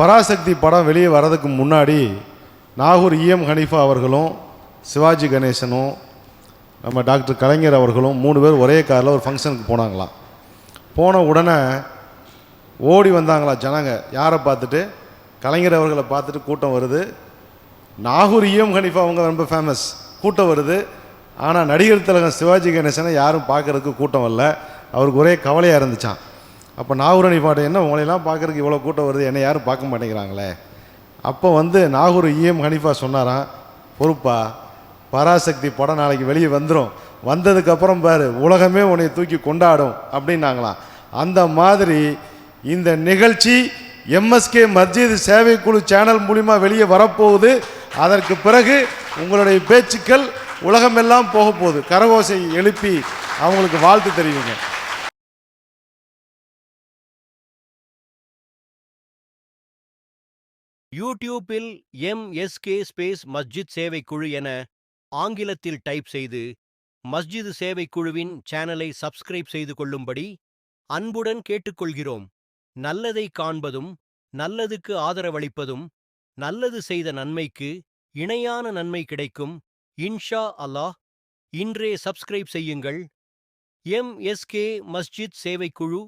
பராசக்தி படம் வெளியே வர்றதுக்கு முன்னாடி நாகூர் இஎம் ஹனீஃபா அவர்களும் சிவாஜி கணேசனும் நம்ம டாக்டர் கலைஞர் அவர்களும் மூணு பேர் ஒரே காரில் ஒரு ஃபங்க்ஷனுக்கு போனாங்களாம். போன உடனே ஓடி வந்தாங்களா ஜனங்க. யாரை பார்த்துட்டு? கலைஞர் அவர்களை பார்த்துட்டு கூட்டம் வருது. நாகூர் இஎம் ஹனீஃபா அவங்க ரொம்ப ஃபேமஸ் கூட்டம் வருது. ஆனால் நடிகர் திலகம் சிவாஜி கணேசனை யாரும் பார்க்குறதுக்கு கூட்டம் வரல. அவருக்கு ஒரே கவலையாக இருந்துச்சான் அப்போ நாகூர் பாட்டு என்ன? உங்களையெல்லாம் பார்க்குறதுக்கு இவ்வளோ கூட்டம் வருது என்னை யாரும் பார்க்க மாட்டேங்கிறாங்களே. அப்போ வந்து நாகூர் இஎம் ஹனிஃபா சொன்னாராம் பொறுப்பா பராசக்தி படம் நாளைக்கு வெளியே வந்துடும் வந்ததுக்கப்புறம் பாரு உலகமே உன்னை தூக்கி கொண்டாடும் அப்படின்னாங்களாம். அந்த மாதிரி இந்த நிகழ்ச்சி எம்எஸ்கே மஸ்ஜித் சேவை குழு சேனல் மூலிமா வெளியே வரப்போகுது. அதற்கு பிறகு உங்களுடைய பேச்சுக்கள் உலகமெல்லாம் போக போகுது. கரகோசை எழுப்பி அவங்களுக்கு வாழ்த்து தெரிவிங்க. யூடியூப்பில் எம்எஸ்கே ஸ்பேஸ் மஸ்ஜித் சேவைக்குழு என ஆங்கிலத்தில் டைப் செய்து மஸ்ஜித் சேவைக்குழுவின் சேனலை சப்ஸ்கிரைப் செய்து கொள்ளும்படி அன்புடன் கேட்டுக்கொள்கிறோம். நல்லதை காண்பதும் நல்லதுக்கு ஆதரவளிப்பதும் நல்லது செய்த நன்மைக்கு இணையான நன்மை கிடைக்கும். இன்ஷா அல்லாஹ் இன்றே சப்ஸ்கிரைப் செய்யுங்கள். எம்எஸ்கே மஸ்ஜித் சேவைக்குழு